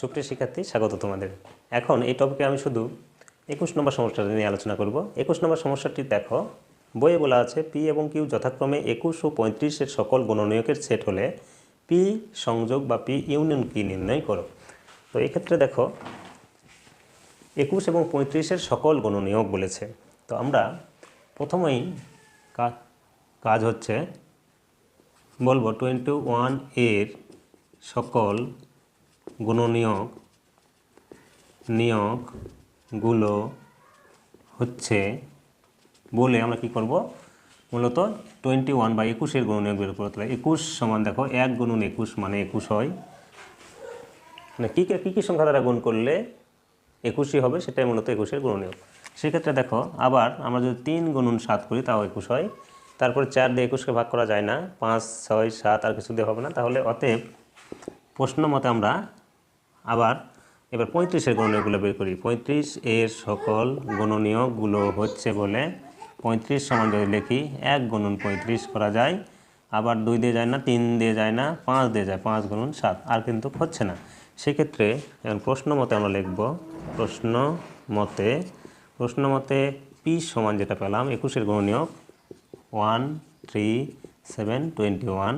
সুপ্রিয় শিক্ষার্থী, স্বাগত তোমাদের। এখন এই টপিকে আমি শুধু একুশ নম্বর সমস্যাটা নিয়ে আলোচনা করব। একুশ নম্বর সমস্যাটি দেখো, বইয়ে বলা আছে পি এবং কিউ যথাক্রমে একুশ ও পঁয়ত্রিশের সকল গণনীয়কের সেট হলে পি সংযোগ বা পি ইউনিয়ন কি নির্ণয় করো। তো এক্ষেত্রে দেখো, একুশ এবং পঁয়ত্রিশের সকল গণনীয়ক বলেছে। তো আমরা প্রথমেই কাজ হচ্ছে বলব টোয়েন্টি ওয়ানের সকল গুণনীয়ক নিয়োগগুলো হচ্ছে বলে আমরা কি করব? মূলত টোয়েন্টি ওয়ান বা একুশের গুণনীয়ক বের করতে হবে। একুশ সমান দেখো, এক গুণন একুশ মানে একুশ হয়। মানে কী কী কী সংখ্যা দ্বারা গুণ করলে একুশই হবে? সেটাই মূলত একুশের গুণনীয়ক। সেক্ষেত্রে দেখো, আবার আমরা যদি তিন গুণন সাত করি, তাও একুশ হয়। তারপরে চার দিয়ে একুশকে ভাগ করা যায় না। পাঁচ, ছয়, সাত আর কিছু দিয়ে হবে না। তাহলে অতএব প্রশ্ন মতে আমরা আবার এবার পঁয়ত্রিশের গণনীয়গুলো বের করি। পঁয়ত্রিশ এর সকল গণনীয়কগুলো হচ্ছে বলে পঁয়ত্রিশ সমান যদি লিখি, এক গুণন পঁয়ত্রিশ করা যায়। আবার দুই দিয়ে যায় না, তিন দিয়ে যায় না, পাঁচ দিয়ে যায়, পাঁচ গুণন সাত। আর কিন্তু হচ্ছে না। সেক্ষেত্রে এখন প্রশ্ন মতে আমরা লিখব, প্রশ্ন মতে প্রশ্ন মতে পি সমান যেটা পেলাম, একুশের গণনীয়ক one three seven twenty one.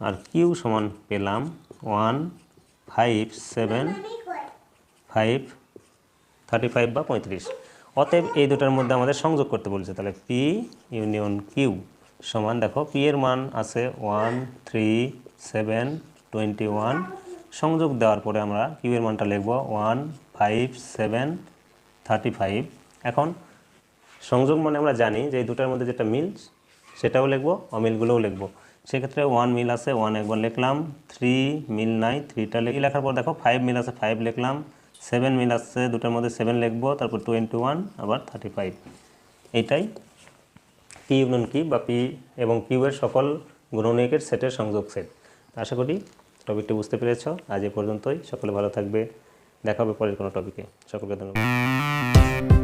আর কিউ সমান পেলাম one five seven five thirty five বা পঁয়ত্রিশ। অতএব এই দুটার মধ্যে আমাদের সংযোগ করতে বলছে। তাহলে পি ইউনিয়ন কিউ সমান, দেখো পি এর মান আছে one three seven twenty one সংযোগ দেওয়ার পরে আমরা কিউ এর মানটা লিখব one five seven thirty five এখন সংযোগ মানে আমরা জানি যে এই দুটার মধ্যে যেটা মিল, সেটাও লিখব, অমিলগুলোও লিখব। সেক্ষেত্রে ওয়ান মিল আছে ওয়ান একবার লিখলাম থ্রি মিল নাই থ্রিটা লিখি লেখার পর দেখো ফাইভ মিল আছে ফাইভ লিখলাম সেভেন মিল আছে, দুটার মধ্যে সেভেন লিখব, তারপর টোয়েন্টি ওয়ান আবার থার্টি ফাইভ এইটাই পি ইউনিয়ন কি বা পি এবং কিউয়ের সকল গুণনীয়কের সেটের সংযোগ সেট আশা করি টপিকটি বুঝতে পেরেছ। আজ এ পর্যন্তই। সকলে ভালো থাকবে। দেখা হবে পরের কোনো টপিকে সকলকে ধন্যবাদ।